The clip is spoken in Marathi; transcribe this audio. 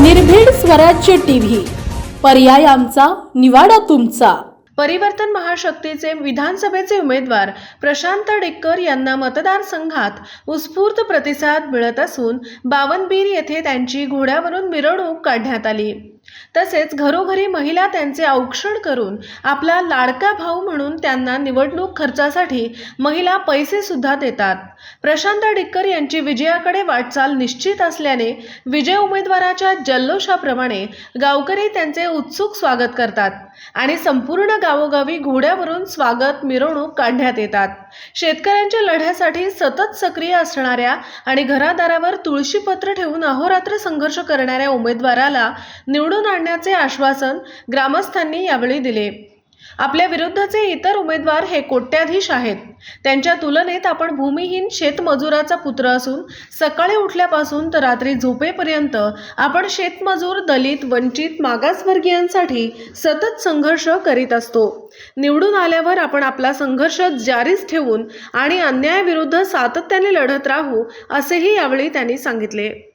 निर्भीड स्वराज्य टीव्ही. पर्याय आमचा निवाडा तुमचा. परिवर्तन महाशक्तीचे विधानसभेचे उमेदवार प्रशांत डिक्कर यांना मतदारसंघात उत्स्फूर्त प्रतिसाद मिळत असून बावनबीर येथे त्यांची घोड्यावरून मिरवणूक काढण्यात आली. तसेच घरोघरी महिला त्यांचे औक्षण करून आपला लाडका भाऊ म्हणून त्यांना निवडणूक खर्चासाठी महिला पैसे सुद्धा देतात. प्रशांत डिक्कर यांची विजयाकडे वाटचाल निश्चित असल्याने विजय उमेदवाराच्या जल्लोषाप्रमाणे गावकरी त्यांचे उत्सुक स्वागत करतात आणि संपूर्ण गावोगावी घोड्यावरून स्वागत मिरवणूक काढण्यात येतात. शेतकऱ्यांच्या लढ्यासाठी सतत सक्रिय असणाऱ्या आणि घरादारावर तुळशीपत्र ठेवून अहोरात्र संघर्ष करणाऱ्या उमेदवाराला निवडून आणण्याचे आश्वासन ग्रामस्थांनी यावेळी दिले. आपल्या विरुद्धचे इतर उमेदवार हे कोट्याधीश आहेत. त्यांच्या तुलनेत आपण भूमिहीन शेतमजुराचा पुत्र असून सकाळी उठल्यापासून तर रात्री झोपेपर्यंत आपण शेतमजूर दलित वंचित मागासवर्गीयांसाठी सतत संघर्ष करीत असतो. निवडून आल्यावर आपण आपला संघर्ष जारीच ठेवून आणि अन्यायाविरुद्ध सातत्याने लढत राहू असेही यावेळी त्यांनी सांगितले.